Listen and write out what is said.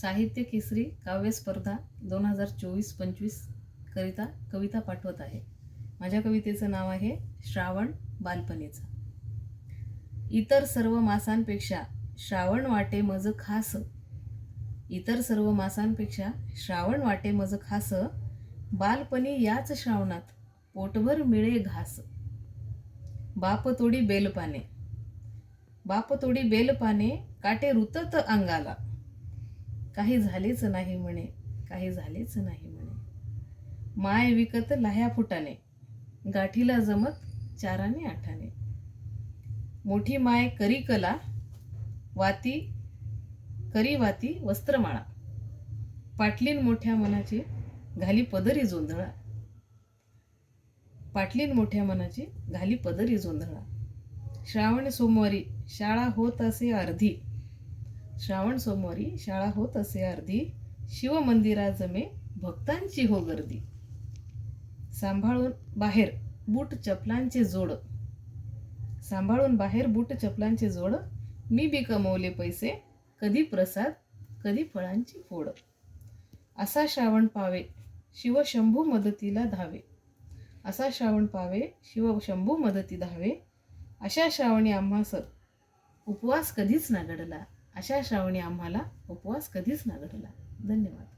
साहित्य केसरी काव्य स्पर्धा दोन हजार चोवीस पंचवीस करिता कविता पाठवत आहे. माझ्या कवितेचं नाव आहे श्रावण बालपणीचा. इतर सर्व मासांपेक्षा श्रावण वाटे मज खास. इतर सर्व मासांपेक्षा श्रावण वाटे मज खास. बालपणी याच श्रावणात पोटभर मिळे घास. बाप तोडी बेलपाने. बाप तोडी बेलपाने काटे रुतत अंगाला. काही झालेच नाही म्हणे काही झालेच नाही म्हणे. माय विकत लाह्या फुटाने गाठीला जमत चाराने आठाने. मोठी माय करी कला वाती करी वाती वस्त्रमाळा. पाटलीन मोठ्या मनाची घाली पदरी जोंधळा. पाटलीन मोठ्या मनाची घाली पदरी जोंधळा. श्रावण सोमवारी शाळा होत असे अर्धी श्रावण सोमवारी शाळा होत असे अर्धी शिवमंदिराजमे भक्तांची हो गर्दी. सांभाळून बाहेर बूट चपलांचे जोड. सांभाळून बाहेर बूट चपलांचे जोड. मी बी कमवले पैसे कधी प्रसाद कधी फळांची फोड. असा श्रावण पावे शिवशंभू मदतीला धावे. असा श्रावण पावे शिवशंभू मदती धावे. अशा श्रावणी आम्हास उपवास कधीच ना घडला अशा श्रावणी आम्हाला उपवास कधीच ना घडला धन्यवाद.